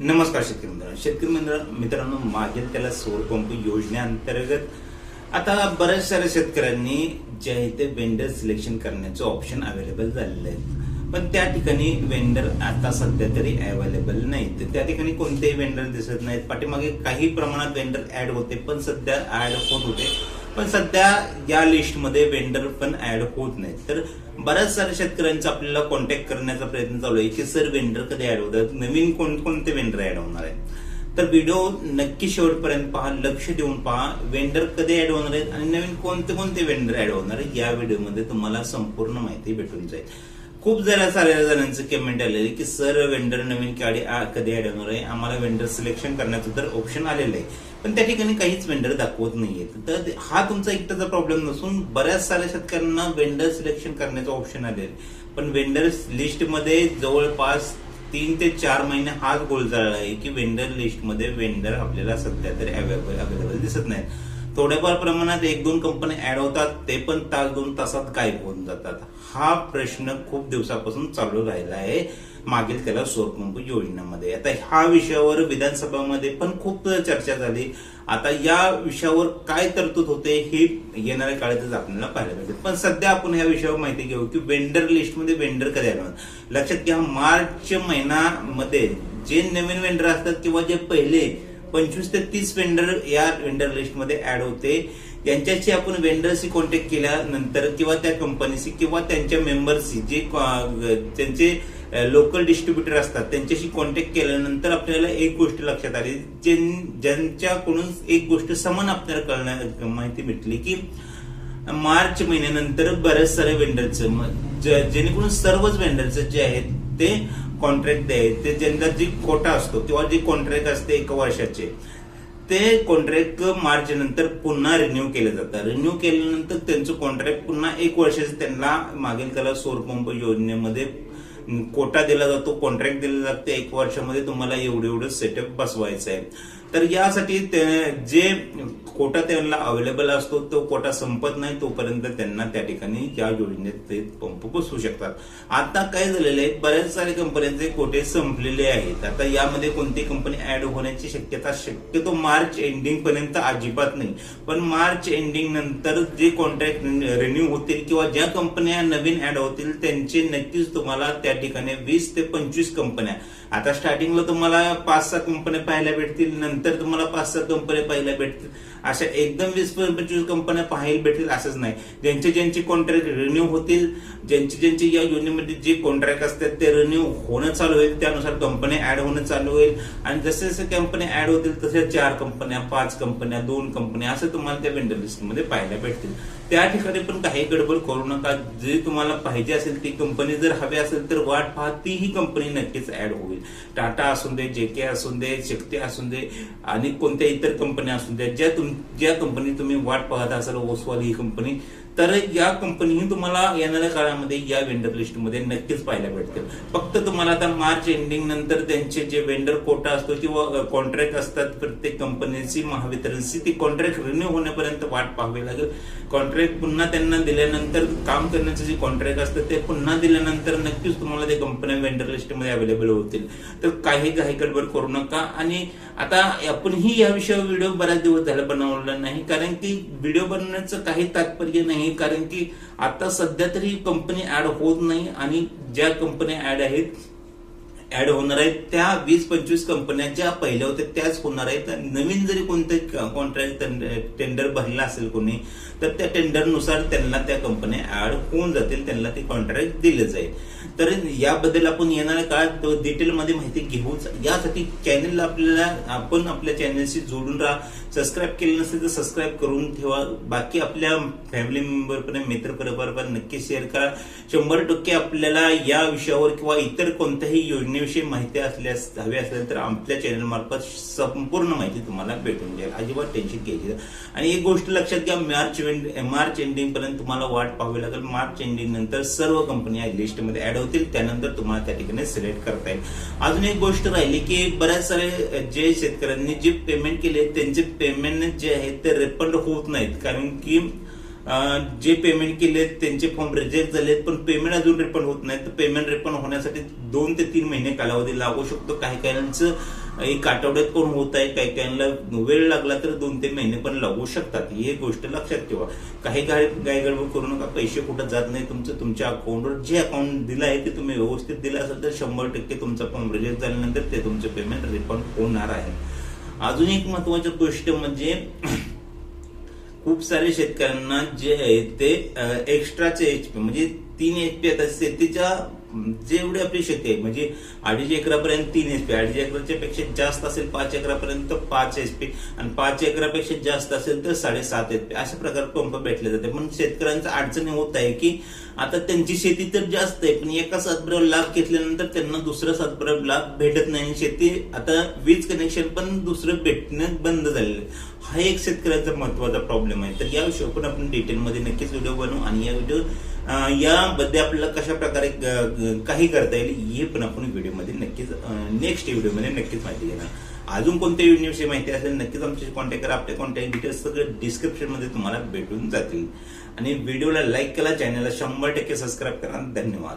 नमस्कार शेतकरी मित्रांनो शेतकरी मित्र मित्रांनो मागील त्याला सौर पंप योजनेअंतर्गत आता बऱ्याच साऱ्या शेतकऱ्यांनी जे आहे ते वेंडर सिलेक्शन करण्याचं ऑप्शन अवेलेबल झालेलं आहे पण त्या ठिकाणी वेंडर आता सध्या तरी अवेलेबल नाही तर त्या ठिकाणी कोणतेही वेंडर दिसत नाहीत. पाठीमागे काही प्रमाणात वेंडर ऍड होते पण सध्या ऍड होत होते. पण सध्या या लिस्टमध्ये वेंडर पण ऍड होत नाहीत. तर बऱ्याच साऱ्या शेतकऱ्यांचा आपल्याला कॉन्टॅक्ट करण्याचा प्रयत्न चालू आहे की सर वेंडर कधी ऍड होतात? नवीन कोणकोणते वेंडर ऍड होणार आहेत? तर व्हिडिओ नक्की शेवटपर्यंत पहा लक्ष देऊन पहा वेंडर कधी ऍड होणार आहेत आणि नवीन कोणते कोणते वेंडर ऍड होणार आहेत या व्हिडिओमध्ये तुम्हाला संपूर्ण माहिती भेटून जाईल. खूप जरा साऱ्या जणांचं कमेंट आलेली की सर वेंडर नवीन गाडी आ- कधी ऍड होणार आहे? आम्हाला वेंडर सिलेक्शन करण्याचं तर ऑप्शन आलेलं आहे. पण त्या ठिकाणी काहीच वेंडर दाखवत नाहीये तर हा तुमचा एकटाचा प्रॉब्लेम नसून बऱ्याच साऱ्या शेतकऱ्यांना वेंडर सिलेक्शन करण्याचं ऑप्शन आलेलं आहे. पण वेंडर लिस्टमध्ये जवळपास तीन ते चार महिने हाच गोल झाला आहे की वेंडर लिस्टमध्ये वेंडर आपल्याला सध्या तरी अवेलेबल अवेलेबल दिसत नाहीत. थोड्याफार प्रमाणात एक दोन कंपन्या ऍड होतात ते पण तास दोन तासात गायब होऊन जातात. हा प्रश्न खूप दिवसापासून चालू राहिला आहे. मागील त्याला सौरपंप योजनेमध्ये. आता ह्या विषयावर विधानसभामध्ये पण खूप चर्चा झाली. आता या विषयावर काय तरतूद होते हे येणाऱ्या काळातच आपल्याला पाहायला मिळते पण सध्या आपण या विषयावर माहिती घेऊ की वेंडर लिस्टमध्ये वेंडर कधी आलं लक्षात घ्या मार्च महिन्यामध्ये जे नवीन वेंडर असतात किंवा जे पहिले पंचवीस ते तीस वेंडर या वेंडर लिस्टमध्ये ऍड होते. यांच्याशी आपण वेंडरशी कॉन्टॅक्ट केल्यानंतर किंवा त्या कंपनीशी किंवा त्यांच्या मेंबर्सशी जे त्यांचे लोकल डिस्ट्रीब्युटर असतात त्यांच्याशी कॉन्टॅक्ट केल्यानंतर आपल्याला एक गोष्ट लक्षात आली. ज्यां- ज्यांच्याकडून एक गोष्ट समान आपल्याला कळण्या माहिती भेटली की मार्च महिन्यानंतर बऱ्याच साऱ्या वेंडरचं जेणेकरून सर्वच वेंडरचं जे आहेत ते कॉन्ट्रॅक्ट द्यायचे. ते ज्यांचा जी कोटा असतो किंवा जे कॉन्ट्रॅक्ट असते एका वर्षाचे ते कॉन्ट्रॅक्ट मार्च नंतर पुन्हा रिन्यू केले जातात. रिन्यू केल्यानंतर त्यांचं कॉन्ट्रॅक्ट पुन्हा एक वर्षाचं त्यांना मागील त्याला सौरपंप योजनेमध्ये कोटा दिला जातो. कॉन्ट्रॅक्ट दिलं जाते. एक वर्षामध्ये तुम्हाला एवढं एवढं सेटअप बसवायचं आहे तर यासाठी ते- जे कोटा त्यांना अवेलेबल असतो तो कोटा संपत नाही तोपर्यंत त्यांना त्या ठिकाणी या योजनेत ते पंप बसवू शकतात. आता काय झालेलं आहे बऱ्याच साऱ्या कंपन्यांचे कोटे संपलेले आहेत. आता यामध्ये कोणती कंपनी ऍड होण्याची शक्यता शक्यतो मार्च एंडिंग पर्यंत अजिबात नाही. पण मार्च एंडिंग नंतर जे कॉन्ट्रॅक्ट रिन्यू होतील किंवा ज्या कंपन्या नवीन ऍड होतील त्यांचे नक्कीच तुम्हाला त्या ठिकाणी वीस ते पंचवीस कंपन्या आता स्टार्टिंगला तुम्हाला पाच सहा कंपन्या पाहायला भेटतील नंतर तुम्हाला पाच सहा कंपन्या पाहायला भेटतील. अशा एकदम वीस पंचवीस कंपन्या पाहायला भेटतील असंच नाही. ज्यांचे ज्यांचे कॉन्ट्रॅक्ट रिन्यू होतील ज्यांचे ज्यांचे या योजनेमध्ये जे कॉन्ट्रॅक्ट असतात ते रिन्यू होणं चालू होईल. त्यानुसार कंपन्या ऍड होणं चालू होईल. आणि जसे जसे कंपन्या ऍड होतील तसे चार कंपन्या पाच कंपन्या दोन कंपन्या असं तुम्हाला त्या वेंडर लिस्टमध्ये पाहायला भेटतील. त्या ठिकाणी पण काही गडबड करू नका. जे तुम्हाला पाहिजे असेल ती कंपनी जर हवी असेल तर वाट पहा तीही कंपनी नक्कीच ऍड होईल. टाटा असून दे जे के असून दे शक्ती असून दे आणि कोणत्या इतर कंपन्या असून द्या ज्या तुम ज्या कंपनी तुम्ही वाट पाहत असाल ओसवाल ही कंपनी तर या कंपनीही तुम्हाला येणाऱ्या काळामध्ये या वेंडर लिस्टमध्ये नक्कीच पाहायला भेटतील. फक्त तुम्हाला आता मार्च एंडिंग नंतर त्यांचे जे वेंडर कोटा असतो किंवा कॉन्ट्रॅक्ट असतात प्रत्येक कंपनीची महावितरणची ती कॉन्ट्रॅक्ट रिन्यू होण्यापर्यंत वाट पाहावी लागेल. कॉन्ट्रॅक्ट पुन्हा त्यांना दिल्यानंतर काम करण्याचं जे कॉन्ट्रॅक्ट असतं ते पुन्हा दिल्यानंतर नक्कीच तुम्हाला ते कंपन्या वेंडर लिस्टमध्ये अवेलेबल होतील. तर काही काही गडबड करू नका. आणि आता आपणही या विषयावर व्हिडिओ बऱ्याच दिवस झाला बनवला नाही. कारण की व्हिडिओ बनवण्याचं काही तात्पर्य नाही. कारण की आता सध्या तरी कंपनी ऍड होत नाही आणि ज्या कंपन्या ऍड आहेत ऍड होणार आहेत त्या वीस पंचवीस कंपन्या ज्या पहिल्या होत्या त्याच होणार आहेत. नवीन जरी कोणते कॉन्ट्रॅक्ट टेंडर भरला असेल कोणी तर त्या टेंडरनुसार त्यांना त्या कंपन्या ऍड होऊन जातील. त्यांना ते कॉन्ट्रॅक्ट दिले जाईल. तर याबद्दल आपण येणाऱ्या काळात डिटेलमध्ये माहिती घेऊच. यासाठी चॅनलला आपल्याला आपण आपल्या चॅनलशी जोडून राहा. सबस्क्राईब केलं नसेल तर सबस्क्राईब करून ठेवा. बाकी आपल्या फॅमिली मेंबरपर्यंत मित्रपरिवारपर्यंत नक्की शेअर करा. शंभर टक्के आपल्याला या विषयावर किंवा इतर कोणत्याही योजने योजनेविषयी माहिती असल्यास हवी असेल तर आपल्या चॅनलमार्फत संपूर्ण माहिती तुम्हाला भेटून जाईल. अजिबात टेन्शन घ्यायची आणि एक गोष्ट लक्षात घ्या मार्च मार्च एंडिंग पर्यंत तुम्हाला वाट पाहावी लागेल. मार्च एंडिंग नंतर सर्व कंपनी या लिस्टमध्ये ऍड होतील. त्यानंतर तुम्हाला त्या ठिकाणी सिलेक्ट करता येईल. अजून एक गोष्ट राहिली की बऱ्याच सारे जे शेतकऱ्यांनी जे पेमेंट केले त्यांचे पेमेंट जे आहेत ते रिफंड होत नाहीत. कारण की जे पेमेंट केले त्यांचे फॉर्म रिजेक्ट झालेत पण पेमेंट अजून रिफंड होत नाही तर पेमेंट रिफंड होण्यासाठी दोन ते तीन महिने कालावधी लागू शकतो. काही काहींचं एक आठवड्यात पण होत आहे काही काहींना वेळ लागला तर दोन तीन महिने पण लागू शकतात. ही एक गोष्ट लक्षात ठेवा. काही गाय गाय गडबड करू नका. पैसे कुठं जात नाही तुमचं तुमच्या अकाउंटवर जे अकाउंट दिलं आहे ते तुम्ही व्यवस्थित दिलं असेल तर शंभर टक्के तुमचा फॉर्म रिजेक्ट झाल्यानंतर ते तुमचं पेमेंट रिफंड होणार आहे. अजून एक महत्वाची गोष्ट म्हणजे खूप सारे शेतकऱ्यांना जे आहे ते एक्स्ट्राचे एचपी म्हणजे तीन एचपी आता शेतीच्या जेवढी आपली शेती आहे म्हणजे अडीच एकरापर्यंत तीन एचपी अडीच एकराच्या पेक्षा जास्त असेल पाच एकरापर्यंत पाच एचपी आणि पाच एकरापेक्षा जास्त असेल तर साडेसात एचपी अशा प्रकारे पंप भेटले जाते. पण शेतकऱ्यांचं अडचणी होत आहे की आता त्यांची शेती तर जास्त आहे पण एका सातबाऱ्यावर लाभ घेतल्यानंतर त्यांना दुसरा सातबाऱ्यावर लाभ भेटत नाही आणि शेती आता वीज कनेक्शन पण दुसरं भेटणं बंद झालेलं आहे. हा एक शेतकऱ्याचा महत्त्वाचा प्रॉब्लेम आहे. तर या विषयावर पण आपण डिटेलमध्ये नक्कीच व्हिडिओ बनवू आणि या व्हिडिओ यामध्ये आपल्याला कशा प्रकारे ग- काही करता येईल हे पण आपण व्हिडिओमध्ये नक्कीच नेक्स्ट व्हिडिओमध्ये नक्कीच माहिती घेणार. अजून कोणत्या योजनेविषयी माहिती असेल नक्कीच आमचे कॉन्टॅक्ट करा. आपले कॉन्टॅक्ट डिटेल्स सगळं डिस्क्रिप्शनमध्ये तुम्हाला भेटून जातील. आणि व्हिडिओला लाईक केला चॅनलला शंभर टक्के सबस्क्राईब करा. धन्यवाद.